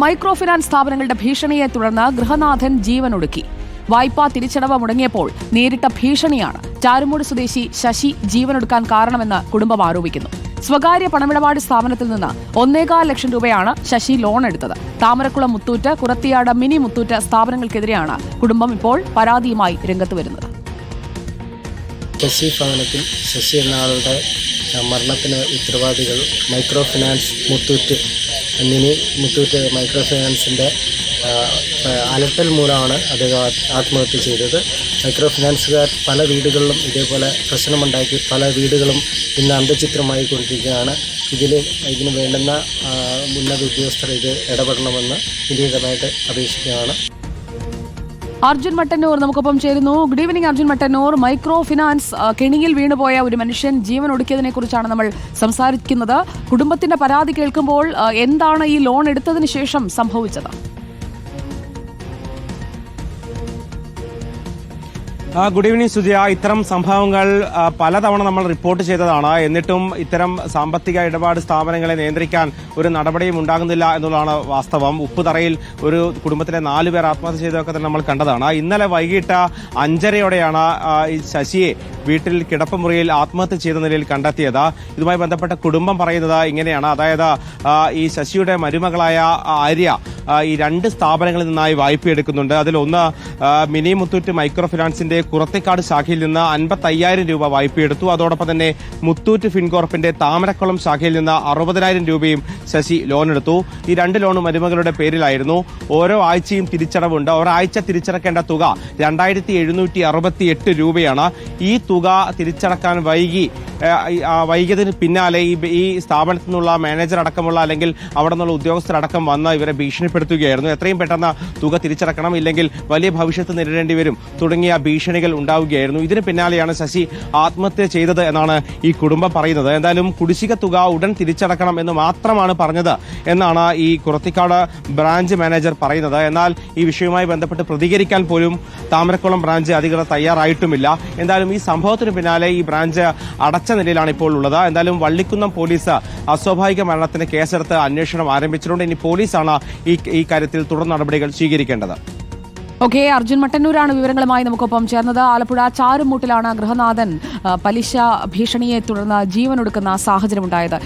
Micro finance സ്ഥാപനങ്ങളുടെ ഭീഷണിയെ തുടർന്ന് ഗൃഹനാഥൻ ജീവനൊടുക്കി വായ്പാ തിരിച്ചടവ് മുടങ്ങിയപ്പോൾ നേരിട്ട ഭീഷണിയാണ് ചാരുമൂട് സ്വദേശി ശശി ജീവനൊടുക്കാൻ കാരണമെന്ന് കുടുംബം ആരോപിക്കുന്നു. സ്വകാര്യ പണമിടപാട് സ്ഥാപനത്തിൽ നിന്ന് ഒന്നേകാൽ ലക്ഷം രൂപയാണ് ശശി ലോൺ എടുത്തത്. താമരക്കുളം മുത്തൂറ്റ് കുറത്തിയാട് മിനി മുത്തൂറ്റ് സ്ഥാപനങ്ങൾക്കെതിരെയാണ് കുടുംബം ഇപ്പോൾ പരാതിയുമായി രംഗത്ത് വരുന്നത്. ശശി ഭവനത്തിൽ ശശി എന്ന ആളുടെ മരണത്തിന് ഉത്തരവാദികൾ micro finance Muthoot mini Muthoot micro ഫിനാൻസിന്റെ അലട്ടൽ മൂലമാണ് അദ്ദേഹം ആത്മഹത്യ ചെയ്തത്. മൈക്രോ ഫിനാൻസുകാർ പല വീടുകളിലും ഇതേപോലെ പ്രശ്നമുണ്ടാക്കി പല വീടുകളും ഇന്ന് അന്തചിത്രമായി കൊണ്ടിരിക്കുകയാണ്. ഇതിൽ ഇതിന് വേണ്ടുന്ന ഉന്നത ഉദ്യോഗസ്ഥർ ഇത് ഇടപെടണമെന്ന് വിനീതമായിട്ട് അപേക്ഷിക്കുകയാണ്. അർജുൻ മട്ടന്നൂർ നമുക്കൊപ്പം ചേരുന്നു. Good evening Arjun Mattannur. Micro finance കെണിയിൽ വീണുപോയ ഒരു മനുഷ്യൻ ജീവൻ ഒടുക്കിയതിനെ കുറിച്ചാണ് നമ്മൾ സംസാരിക്കുന്നത്. കുടുംബത്തിന്റെ പരാതി കേൾക്കുമ്പോൾ എന്താണ് ഈ ലോൺ എടുത്തതിന് ശേഷം സംഭവിച്ചത്? ഗുഡ് ഈവനിങ് സുജയ ഇത്തരം സംഭവങ്ങൾ പലതവണ നമ്മൾ റിപ്പോർട്ട് ചെയ്തതാണ്. എന്നിട്ടും ഇത്തരം സാമ്പത്തിക ഇടപാട് സ്ഥാപനങ്ങളെ നിയന്ത്രിക്കാൻ ഒരു നടപടിയും ഉണ്ടാകുന്നില്ല എന്നുള്ളതാണ് വാസ്തവം. ഉപ്പുതറയിൽ ഒരു കുടുംബത്തിലെ നാലു പേർ ആത്മഹത്യ ചെയ്തതൊക്കെ തന്നെ നമ്മൾ കണ്ടതാണ്. ഇന്നലെ വൈകിട്ട് അഞ്ചരയോടെയാണ് ഈ ശശിയെ വീട്ടിൽ കിടപ്പുമുറിയിൽ ആത്മഹത്യ ചെയ്ത നിലയിൽ കണ്ടെത്തിയത്. ഇതുമായി ബന്ധപ്പെട്ട കുടുംബം പറയുന്നത് ഇങ്ങനെയാണ്. അതായത് ഈ ശശിയുടെ മരുമകളായ ആര്യ ഈ രണ്ട് സ്ഥാപനങ്ങളിൽ നിന്നായി വായ്പ എടുക്കുന്നുണ്ട്. അതിലൊന്ന് മിനി മുത്തൂറ്റ് മൈക്രോ ഫിനാൻസിന്റെ കുറത്തേക്കാട് ശാഖയിൽ നിന്ന് അൻപത്തയ്യായിരം രൂപ വായ്പ എടുത്തു. അതോടൊപ്പം തന്നെ മുത്തൂറ്റ് ഫിൻകോർപ്പിന്റെ താമരക്കുളം ശാഖയിൽ നിന്ന് അറുപതിനായിരം രൂപയും ശശി ലോൺ എടുത്തു. ഈ രണ്ട് ലോണും മരുമകളുടെ പേരിലായിരുന്നു. ഓരോ ആഴ്ചയും തിരിച്ചടവുണ്ട്. ഒരാഴ്ച തിരിച്ചടക്കേണ്ട തുക രണ്ടായിരത്തി എഴുന്നൂറ്റി അറുപത്തി എട്ട് രൂപയാണ്. ഈ തുക തിരിച്ചടക്കാൻ വൈകി വൈകിയതിന് പിന്നാലെ ഈ സ്ഥാപനത്തിൽ നിന്നുള്ള മാനേജർ അടക്കമുള്ള അല്ലെങ്കിൽ അവിടെ നിന്നുള്ള ഉദ്യോഗസ്ഥരടക്കം വന്ന് ഇവരെ ഭീഷണിപ്പെടുത്തുകയായിരുന്നു എത്രയും പെട്ടെന്ന് തുക തിരിച്ചടക്കണം. ഇല്ലെങ്കിൽ വലിയ ഭവിഷ്യത്ത് നേരിടേണ്ടി വരും. തുടങ്ങിയ ഭീഷണികൾ ഉണ്ടാവുകയായിരുന്നു. ഇതിന് പിന്നാലെയാണ് ശശി ആത്മഹത്യ ചെയ്തത് എന്നാണ് ഈ കുടുംബം പറയുന്നത്. എന്തായാലും കുടിശ്ശിക തുക ഉടൻ തിരിച്ചടക്കണം എന്ന് മാത്രമാണ് പറഞ്ഞത് എന്നാണ് ഈ കുറത്തിക്കാട് ബ്രാഞ്ച് മാനേജർ പറയുന്നത്. എന്നാൽ ഈ വിഷയവുമായി ബന്ധപ്പെട്ട് പ്രതികരിക്കാൻ പോലും താമരക്കുളം ബ്രാഞ്ച് അധികൃതർ തയ്യാറായിട്ടുമില്ല. എന്തായാലും ഈ സംഭവത്തിന് പിന്നാലെ ഈ ബ്രാഞ്ച് അടച്ച നിലയിലാണ് ഇപ്പോൾ ഉള്ളത്. എന്തായാലും വള്ളിക്കുന്നം പോലീസ് അസ്വാഭാവിക മരണത്തിന് കേസെടുത്ത് അന്വേഷണം ആരംഭിച്ചിട്ടുണ്ട്. ഇനി പോലീസാണ് ഈ ഈ കാര്യത്തിൽ തുടർ നടപടികൾ സ്വീകരിക്കേണ്ടത്. ഓക്കെ അർജുൻ മട്ടന്നൂരാണ് വിവരങ്ങളുമായി നമുക്കൊപ്പം ചേർന്നത്. ആലപ്പുഴ ചാരുമൂട്ടിലാണ് ഗൃഹനാഥൻ പലിശ ഭീഷണിയെ തുടർന്ന് ജീവനൊടുക്കുന്ന സാഹചര്യമുണ്ടായത്.